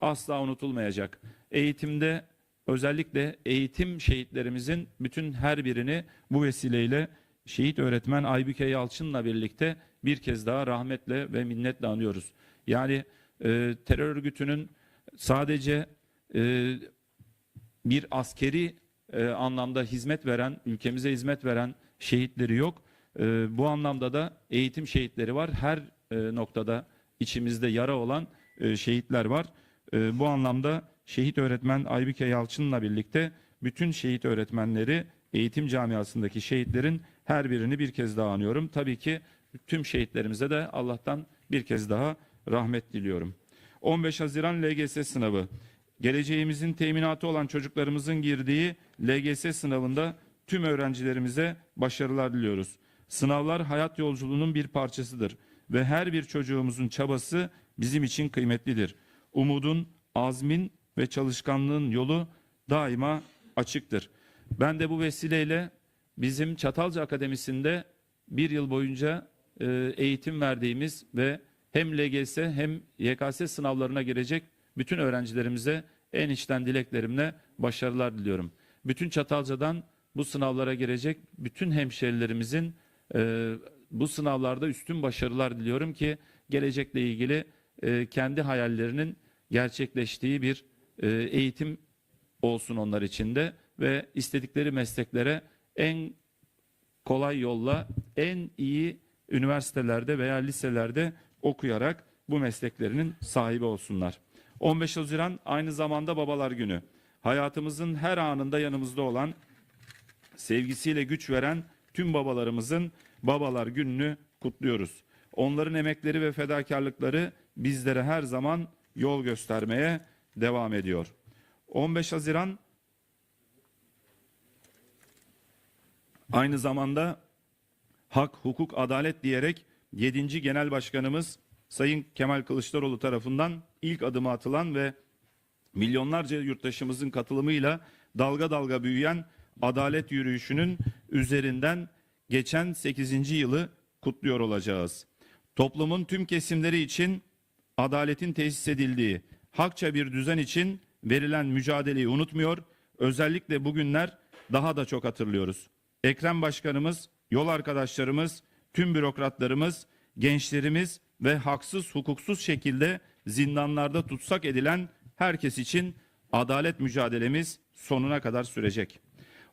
asla unutulmayacak. Eğitimde özellikle eğitim şehitlerimizin bütün her birini bu vesileyle şehit öğretmen Aybüke Yalçın'la birlikte bir kez daha rahmetle ve minnetle anıyoruz. Yani e, terör örgütünün sadece e, bir askeri e, anlamda hizmet veren, ülkemize hizmet veren şehitleri yok. E, bu anlamda da eğitim şehitleri var. Her e, noktada içimizde yara olan e, şehitler var. E, bu anlamda şehit öğretmen Aybüke Yalçın'la birlikte bütün şehit öğretmenleri eğitim camiasındaki şehitlerin her birini bir kez daha anıyorum. Tabii ki tüm şehitlerimize de Allah'tan bir kez daha rahmet diliyorum. 15 Haziran LGS sınavı. Geleceğimizin teminatı olan çocuklarımızın girdiği LGS sınavında tüm öğrencilerimize başarılar diliyoruz. Sınavlar hayat yolculuğunun bir parçasıdır ve her bir çocuğumuzun çabası bizim için kıymetlidir. Umudun, azmin ve çalışkanlığın yolu daima açıktır. Ben de bu vesileyle bizim Çatalca Akademisi'nde bir yıl boyunca e, eğitim verdiğimiz ve hem LGS hem YKS sınavlarına girecek bütün öğrencilerimize en içten dileklerimle başarılar diliyorum. Bütün Çatalca'dan bu sınavlara girecek bütün hemşerilerimizin e, bu sınavlarda üstün başarılar diliyorum ki gelecekle ilgili e, kendi hayallerinin gerçekleştiği bir e, eğitim olsun onlar için de ve istedikleri mesleklere en kolay yolla en iyi üniversitelerde veya liselerde okuyarak bu mesleklerinin sahibi olsunlar. 15 Haziran aynı zamanda Babalar Günü. Hayatımızın her anında yanımızda olan, sevgisiyle güç veren tüm babalarımızın Babalar Günü'nü kutluyoruz. Onların emekleri ve fedakarlıkları bizlere her zaman yol göstermeye devam ediyor. 15 Haziran aynı zamanda hak, hukuk, adalet diyerek 7. Genel Başkanımız Sayın Kemal Kılıçdaroğlu tarafından ilk adımı atılan ve milyonlarca yurttaşımızın katılımıyla dalga dalga büyüyen adalet yürüyüşünün üzerinden geçen 8. yılı kutluyor olacağız. Toplumun tüm kesimleri için adaletin tesis edildiği hakça bir düzen için verilen mücadeleyi unutmuyor. Özellikle bugünler daha da çok hatırlıyoruz. Ekrem Başkanımız, yol arkadaşlarımız, tüm bürokratlarımız, gençlerimiz ve haksız hukuksuz şekilde zindanlarda tutsak edilen herkes için adalet mücadelemiz sonuna kadar sürecek.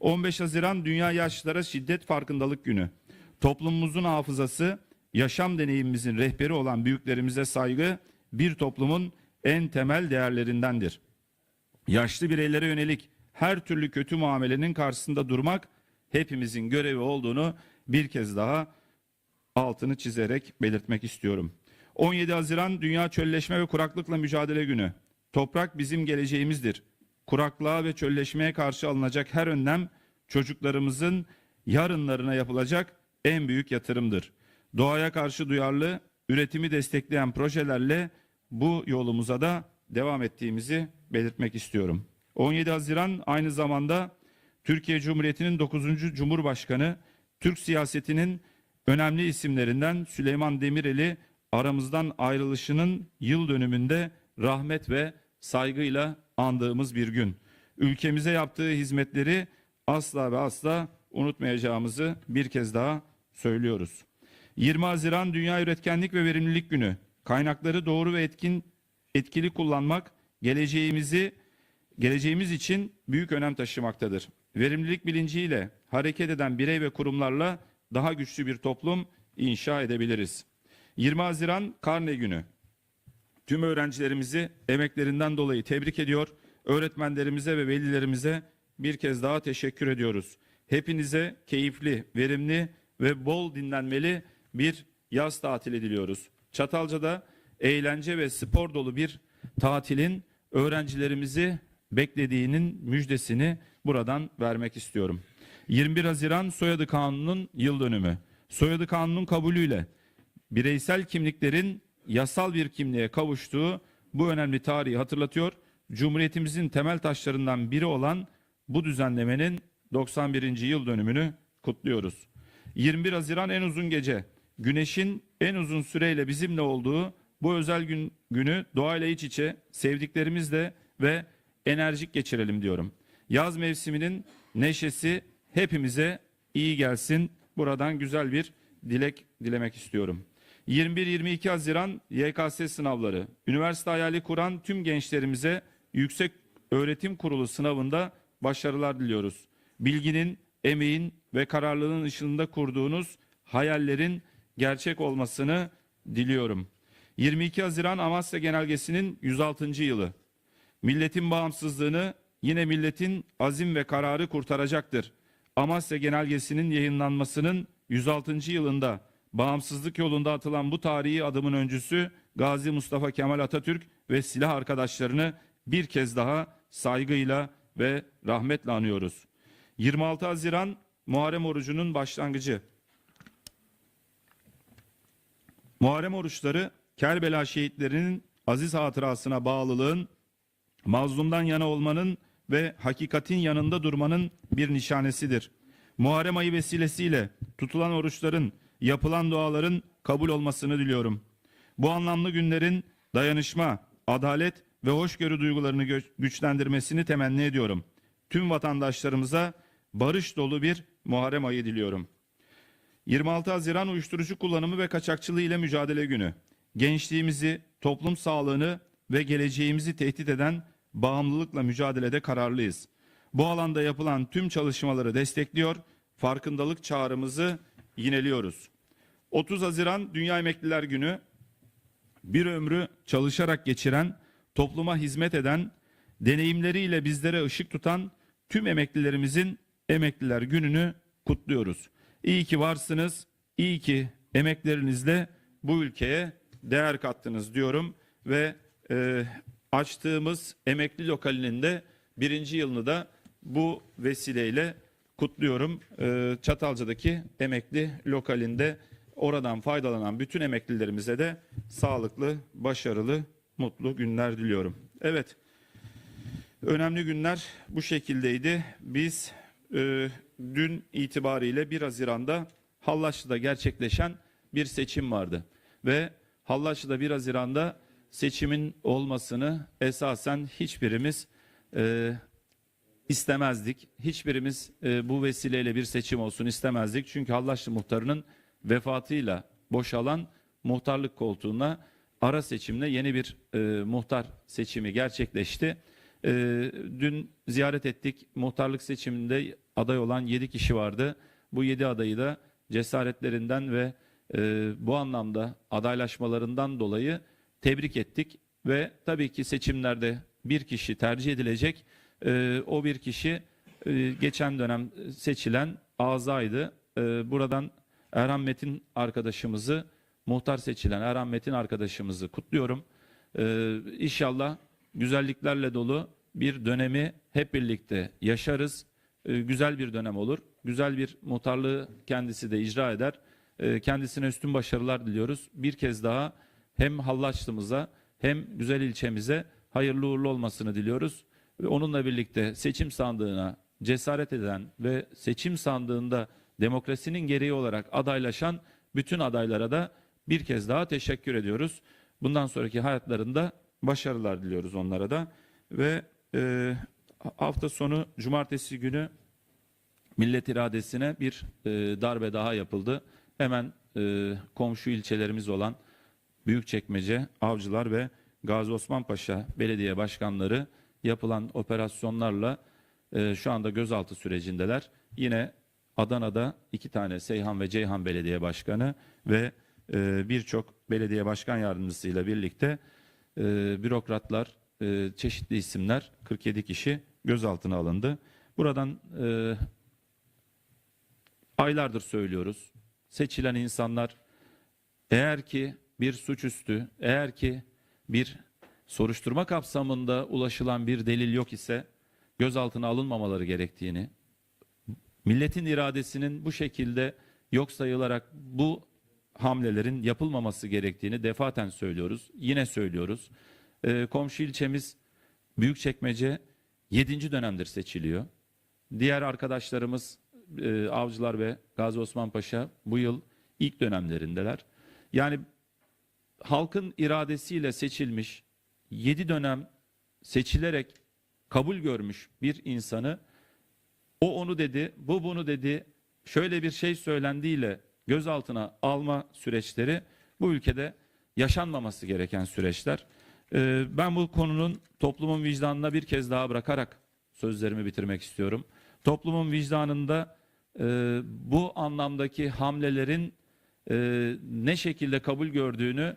15 Haziran Dünya Yaşlılara Şiddet Farkındalık Günü. Toplumumuzun hafızası, yaşam deneyimimizin rehberi olan büyüklerimize saygı bir toplumun en temel değerlerindendir. Yaşlı bireylere yönelik her türlü kötü muamelenin karşısında durmak hepimizin görevi olduğunu bir kez daha altını çizerek belirtmek istiyorum. 17 Haziran Dünya Çölleşme ve Kuraklıkla Mücadele Günü. Toprak bizim geleceğimizdir. Kuraklığa ve çölleşmeye karşı alınacak her önlem çocuklarımızın yarınlarına yapılacak en büyük yatırımdır. Doğaya karşı duyarlı, üretimi destekleyen projelerle bu yolumuza da devam ettiğimizi belirtmek istiyorum. 17 Haziran aynı zamanda Türkiye Cumhuriyeti'nin 9. Cumhurbaşkanı, Türk siyasetinin önemli isimlerinden Süleyman Demirel'i aramızdan ayrılışının yıl dönümünde rahmet ve saygıyla andığımız bir gün. Ülkemize yaptığı hizmetleri asla ve asla unutmayacağımızı bir kez daha söylüyoruz. 20 Haziran Dünya Üretkenlik ve Verimlilik Günü. Kaynakları doğru ve etkin etkili kullanmak geleceğimizi geleceğimiz için büyük önem taşımaktadır. Verimlilik bilinciyle hareket eden birey ve kurumlarla daha güçlü bir toplum inşa edebiliriz. 20 Haziran Karne Günü. Tüm öğrencilerimizi emeklerinden dolayı tebrik ediyor. Öğretmenlerimize ve velilerimize bir kez daha teşekkür ediyoruz. Hepinize keyifli, verimli ve bol dinlenmeli bir yaz tatili diliyoruz. Çatalca'da eğlence ve spor dolu bir tatilin öğrencilerimizi beklediğinin müjdesini buradan vermek istiyorum. 21 Haziran Soyadı Kanunu'nun yıl dönümü. Soyadı Kanunu'nun kabulüyle bireysel kimliklerin yasal bir kimliğe kavuştuğu bu önemli tarihi hatırlatıyor. Cumhuriyetimizin temel taşlarından biri olan bu düzenlemenin 91. yıl dönümünü kutluyoruz. 21 Haziran en uzun gece. Güneşin en uzun süreyle bizimle olduğu Bu özel gün, günü doğayla iç içe, sevdiklerimizle ve enerjik geçirelim diyorum. Yaz mevsiminin neşesi hepimize iyi gelsin. Buradan güzel bir dilek dilemek istiyorum. 21-22 Haziran YKS sınavları. Üniversite hayali kuran tüm gençlerimize Yüksek Öğretim Kurulu sınavında başarılar diliyoruz. Bilginin, emeğin ve kararlılığın ışığında kurduğunuz hayallerin gerçek olmasını diliyorum. 22 Haziran Amasya Genelgesi'nin 106. yılı. Milletin bağımsızlığını yine milletin azim ve kararı kurtaracaktır. Amasya Genelgesi'nin yayınlanmasının 106. yılında bağımsızlık yolunda atılan bu tarihi adımın öncüsü Gazi Mustafa Kemal Atatürk ve silah arkadaşlarını bir kez daha saygıyla ve rahmetle anıyoruz. 26 Haziran Muharrem orucunun başlangıcı. Muharrem oruçları Kerbela şehitlerinin aziz hatırasına bağlılığın, mazlumdan yana olmanın ve hakikatin yanında durmanın bir nişanesidir. Muharrem ayı vesilesiyle tutulan oruçların, yapılan duaların kabul olmasını diliyorum. Bu anlamlı günlerin dayanışma, adalet ve hoşgörü duygularını güçlendirmesini temenni ediyorum. Tüm vatandaşlarımıza barış dolu bir Muharrem ayı diliyorum. 26 Haziran uyuşturucu kullanımı ve kaçakçılığı ile mücadele günü. Gençliğimizi, toplum sağlığını ve geleceğimizi tehdit eden bağımlılıkla mücadelede kararlıyız. Bu alanda yapılan tüm çalışmaları destekliyor, farkındalık çağrımızı yineliyoruz. 30 Haziran Dünya Emekliler Günü bir ömrü çalışarak geçiren, topluma hizmet eden, deneyimleriyle bizlere ışık tutan tüm emeklilerimizin Emekliler Günü'nü kutluyoruz. İyi ki varsınız, iyi ki emeklerinizle bu ülkeye değer kattınız diyorum ve e, açtığımız emekli lokalinin de birinci yılını da bu vesileyle kutluyorum. E, Çatalca'daki emekli lokalinde oradan faydalanan bütün emeklilerimize de sağlıklı, başarılı, mutlu günler diliyorum. Evet, önemli günler bu şekildeydi. Biz e, dün itibariyle 1 Haziran'da Hallaçlı'da gerçekleşen bir seçim vardı. Ve Hallaçlı'da 1 Haziran'da seçimin olmasını esasen hiçbirimiz e, istemezdik. Hiçbirimiz e, bu vesileyle bir seçim olsun istemezdik. Çünkü Hallaçlı muhtarının vefatıyla boşalan muhtarlık koltuğuna ara seçimle yeni bir e, muhtar seçimi gerçekleşti. E, dün ziyaret ettik. Muhtarlık seçiminde aday olan 7 kişi vardı. Bu 7 adayı da cesaretlerinden ve e, bu anlamda adaylaşmalarından dolayı tebrik ettik. Ve tabii ki seçimlerde bir kişi tercih edilecek. E, o bir kişi e, geçen dönem seçilen Aza'ydı. E, buradan Erhan Metin arkadaşımızı, muhtar seçilen Erhan Metin arkadaşımızı kutluyorum. Ee, inşallah güzelliklerle dolu bir dönemi hep birlikte yaşarız. Ee, güzel bir dönem olur. Güzel bir muhtarlığı kendisi de icra eder. Ee, kendisine üstün başarılar diliyoruz. Bir kez daha hem Hallaçlımıza hem güzel ilçemize hayırlı uğurlu olmasını diliyoruz. Ve onunla birlikte seçim sandığına cesaret eden ve seçim sandığında demokrasinin gereği olarak adaylaşan bütün adaylara da bir kez daha teşekkür ediyoruz. Bundan sonraki hayatlarında başarılar diliyoruz onlara da ve e, hafta sonu cumartesi günü millet iradesine bir e, darbe daha yapıldı. Hemen e, komşu ilçelerimiz olan Büyükçekmece, Avcılar ve Gazi Osman belediye başkanları yapılan operasyonlarla e, şu anda gözaltı sürecindeler. Yine Adana'da iki tane Seyhan ve Ceyhan Belediye Başkanı ve e, birçok belediye başkan yardımcısıyla birlikte e, bürokratlar, e, çeşitli isimler 47 kişi gözaltına alındı. Buradan e, aylardır söylüyoruz. Seçilen insanlar eğer ki bir suçüstü, eğer ki bir soruşturma kapsamında ulaşılan bir delil yok ise gözaltına alınmamaları gerektiğini, milletin iradesinin bu şekilde yok sayılarak bu hamlelerin yapılmaması gerektiğini defaten söylüyoruz. Yine söylüyoruz. Ee, komşu ilçemiz Büyükçekmece 7. dönemdir seçiliyor. Diğer arkadaşlarımız e, Avcılar ve Gazi Osman Paşa bu yıl ilk dönemlerindeler. Yani halkın iradesiyle seçilmiş, 7 dönem seçilerek kabul görmüş bir insanı o onu dedi, bu bunu dedi, şöyle bir şey söylendiğiyle gözaltına alma süreçleri bu ülkede yaşanmaması gereken süreçler. Ee, ben bu konunun toplumun vicdanına bir kez daha bırakarak sözlerimi bitirmek istiyorum. Toplumun vicdanında e, bu anlamdaki hamlelerin e, ne şekilde kabul gördüğünü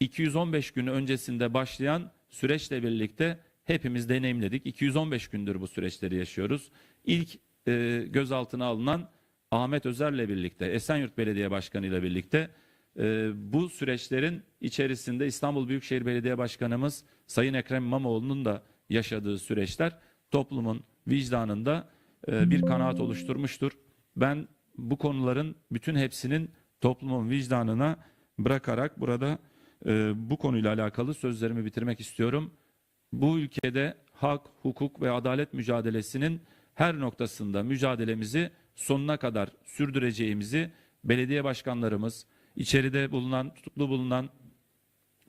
215 gün öncesinde başlayan süreçle birlikte hepimiz deneyimledik. 215 gündür bu süreçleri yaşıyoruz. İlk e, gözaltına alınan Ahmet Özer'le birlikte, Esenyurt Belediye Başkanı ile birlikte e, bu süreçlerin içerisinde İstanbul Büyükşehir Belediye Başkanımız Sayın Ekrem İmamoğlu'nun da yaşadığı süreçler toplumun vicdanında e, bir kanaat oluşturmuştur. Ben bu konuların bütün hepsinin toplumun vicdanına bırakarak burada e, bu konuyla alakalı sözlerimi bitirmek istiyorum. Bu ülkede hak, hukuk ve adalet mücadelesinin her noktasında mücadelemizi sonuna kadar sürdüreceğimizi belediye başkanlarımız, içeride bulunan, tutuklu bulunan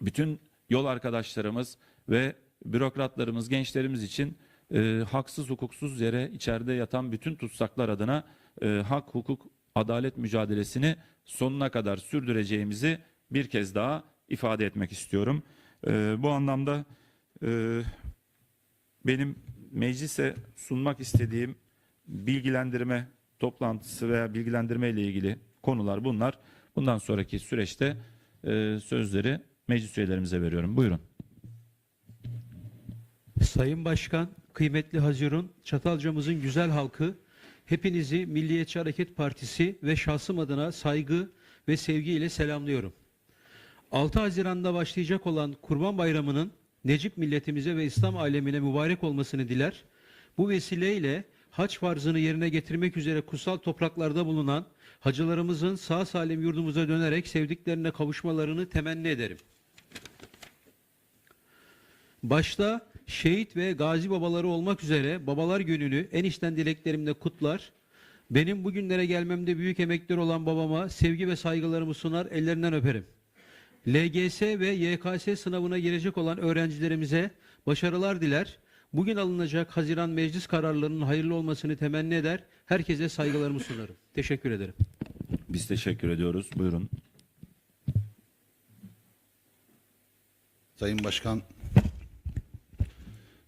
bütün yol arkadaşlarımız ve bürokratlarımız, gençlerimiz için e, haksız hukuksuz yere içeride yatan bütün tutsaklar adına e, hak, hukuk, adalet mücadelesini sonuna kadar sürdüreceğimizi bir kez daha ifade etmek istiyorum. E, bu anlamda e, benim meclise sunmak istediğim bilgilendirme toplantısı veya bilgilendirme ile ilgili konular bunlar. Bundan sonraki süreçte e, sözleri meclis üyelerimize veriyorum. Buyurun. Sayın Başkan, kıymetli Hazirun, Çatalca'mızın güzel halkı, hepinizi Milliyetçi Hareket Partisi ve şahsım adına saygı ve sevgiyle selamlıyorum. 6 Haziran'da başlayacak olan Kurban Bayramı'nın Necip milletimize ve İslam alemine mübarek olmasını diler. Bu vesileyle hac farzını yerine getirmek üzere kutsal topraklarda bulunan hacılarımızın sağ salim yurdumuza dönerek sevdiklerine kavuşmalarını temenni ederim. Başta şehit ve gazi babaları olmak üzere babalar gününü en içten dileklerimle kutlar. Benim bugünlere gelmemde büyük emekleri olan babama sevgi ve saygılarımı sunar, ellerinden öperim. LGS ve YKS sınavına girecek olan öğrencilerimize başarılar diler. Bugün alınacak Haziran meclis kararlarının hayırlı olmasını temenni eder. Herkese saygılarımı sunarım. Teşekkür ederim. Biz teşekkür ediyoruz. Buyurun. Sayın Başkan,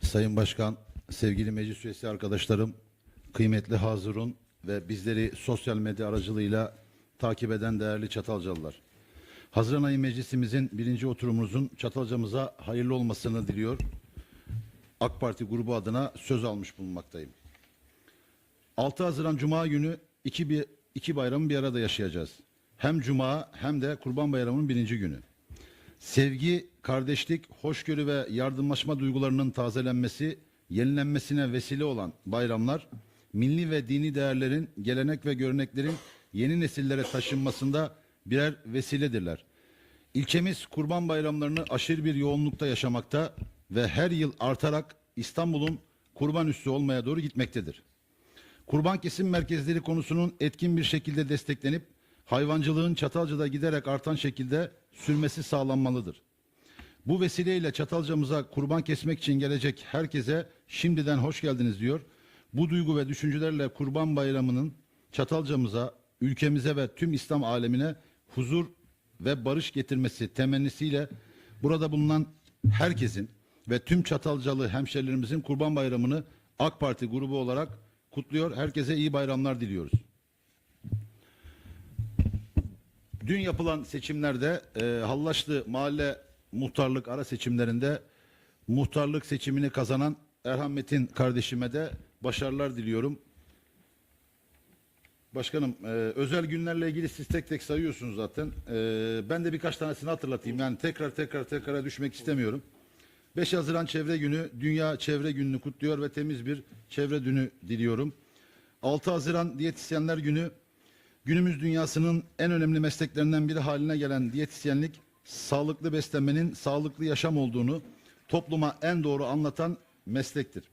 Sayın Başkan, sevgili meclis üyesi arkadaşlarım, kıymetli Hazırun ve bizleri sosyal medya aracılığıyla takip eden değerli Çatalcalılar. Haziran ayı meclisimizin birinci oturumumuzun Çatalcamıza hayırlı olmasını diliyor. AK Parti grubu adına söz almış bulunmaktayım. 6 Haziran Cuma günü iki, bir, iki bayramı bir arada yaşayacağız. Hem Cuma hem de Kurban Bayramı'nın birinci günü. Sevgi, kardeşlik, hoşgörü ve yardımlaşma duygularının tazelenmesi, yenilenmesine vesile olan bayramlar, milli ve dini değerlerin, gelenek ve göreneklerin yeni nesillere taşınmasında birer vesiledirler. İlçemiz kurban bayramlarını aşırı bir yoğunlukta yaşamakta ve her yıl artarak İstanbul'un kurban üssü olmaya doğru gitmektedir. Kurban kesim merkezleri konusunun etkin bir şekilde desteklenip hayvancılığın Çatalca'da giderek artan şekilde sürmesi sağlanmalıdır. Bu vesileyle Çatalca'mıza kurban kesmek için gelecek herkese şimdiden hoş geldiniz diyor. Bu duygu ve düşüncelerle Kurban Bayramı'nın Çatalca'mıza, ülkemize ve tüm İslam alemine huzur ve barış getirmesi temennisiyle burada bulunan herkesin ve tüm Çatalcalı hemşerilerimizin Kurban Bayramı'nı AK Parti grubu olarak kutluyor. Herkese iyi bayramlar diliyoruz. Dün yapılan seçimlerde e, Hallaçlı Mahalle Muhtarlık ara seçimlerinde muhtarlık seçimini kazanan Erhan Metin kardeşime de başarılar diliyorum. Başkanım e, özel günlerle ilgili siz tek tek sayıyorsunuz zaten. E, ben de birkaç tanesini hatırlatayım. Yani tekrar tekrar tekrara düşmek istemiyorum. 5 Haziran Çevre Günü, Dünya Çevre Günü'nü kutluyor ve temiz bir çevre günü diliyorum. 6 Haziran Diyetisyenler Günü, günümüz dünyasının en önemli mesleklerinden biri haline gelen diyetisyenlik, sağlıklı beslenmenin sağlıklı yaşam olduğunu topluma en doğru anlatan meslektir.